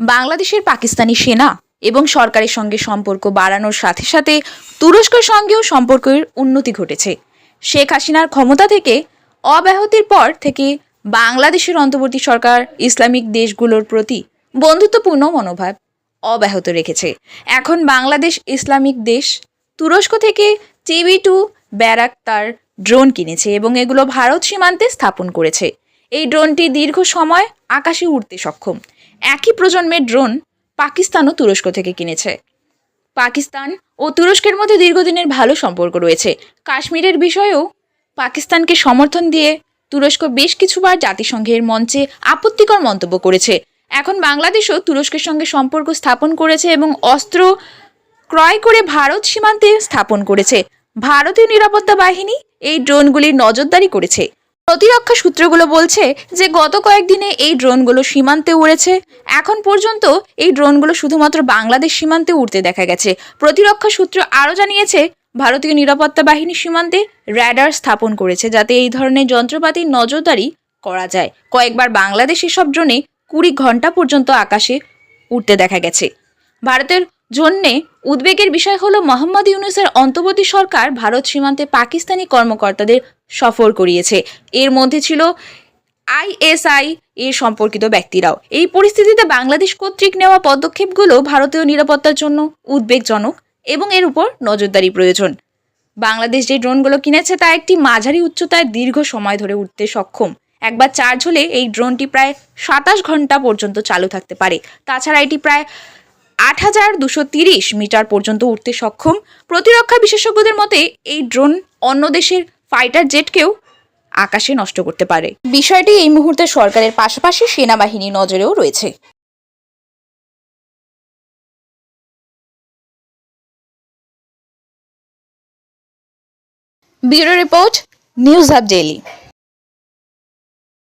বাংলাদেশের পাকিস্তানি সেনা এবং সরকারের সঙ্গে সম্পর্ক বাড়ানোর সাথে সাথে তুরস্কের সঙ্গেও সম্পর্কের উন্নতি ঘটেছে। শেখ হাসিনার ক্ষমতা থেকে অব্যাহতির পর থেকে বাংলাদেশের অন্তর্বর্তী সরকার ইসলামিক দেশগুলোর প্রতি বন্ধুত্বপূর্ণ মনোভাব অব্যাহত রেখেছে। এখন বাংলাদেশ ইসলামিক দেশ তুরস্ক থেকে টিভি টু ব্যারাক তার ড্রোন কিনেছে এবং এগুলো ভারত সীমান্তে স্থাপন করেছে। এই ড্রোনটি দীর্ঘ সময় আকাশে উড়তে সক্ষম। একই প্রজন্মের ড্রোন পাকিস্তানও তুরস্ক থেকে কিনেছে। পাকিস্তান ও তুরস্কের মধ্যে দীর্ঘদিনের ভালো সম্পর্ক রয়েছে। কাশ্মীরের বিষয়েও পাকিস্তানকে সমর্থন দিয়ে তুরস্ক বেশ কিছুবার জাতিসংঘের মঞ্চে আপত্তিকর মন্তব্য করেছে। এখন বাংলাদেশও তুরস্কের সঙ্গে সম্পর্ক স্থাপন করেছে এবং অস্ত্র ক্রয় করে ভারত সীমান্তে স্থাপন করেছে। ভারতীয় নিরাপত্তা বাহিনী এই ড্রোনগুলির নজরদারি করেছে। প্রতিরক্ষা সূত্রগুলো বলছে যে গত কয়েকদিনে এই ড্রোনগুলো সীমান্তে উড়েছে। এখন পর্যন্ত এই ড্রোনগুলো শুধুমাত্র বাংলাদেশ সীমান্তে উড়তে দেখা গেছে। প্রতিরক্ষা সূত্র আরও জানিয়েছে, ভারতীয় নিরাপত্তা বাহিনী সীমান্তে র্যাডার স্থাপন করেছে যাতে এই ধরনের যন্ত্রপাতির নজরদারি করা যায়। কয়েকবার বাংলাদেশ এসব ড্রোনে কুড়ি ঘণ্টা পর্যন্ত আকাশে উঠতে দেখা গেছে। ভারতের জন্যে উদ্বেগের বিষয় হলো মোহাম্মদ ইউনুসের অন্তর্বর্তী সরকার ভারত সীমান্তে পাকিস্তানি কর্মকর্তাদের সফর করিয়েছে। এর মধ্যে ছিল আইএসআই এর সম্পর্কিত ব্যক্তিরাও। এই পরিস্থিতিতে বাংলাদেশ কর্তৃক নেওয়া পদক্ষেপগুলো ভারতীয় নিরাপত্তার জন্য উদ্বেগজনক এবং এর উপর নজরদারি প্রয়োজন। বাংলাদেশ যে ড্রোনগুলো কিনেছে তা একটি মাঝারি উচ্চতায় দীর্ঘ সময় ধরে উঠতে সক্ষম। একবার চার্জ হলে এই ড্রোনটি প্রায় সাতাশ ঘণ্টা পর্যন্ত চালু থাকতে পারে। তাছাড়া এটি প্রায় আট হাজার দুশো তিরিশ মিটার পর্যন্ত উঠতে সক্ষম। প্রতিরক্ষা বিশেষজ্ঞদের মতে, এই ড্রোন অন্য দেশের ফাইটার জেটকেও আকাশে নষ্ট করতে পারে। বিষয়টি এই মুহূর্তে সরকারের পাশাপাশি সেনাবাহিনী নজরেও রয়েছে। Bureau report, news hub daily.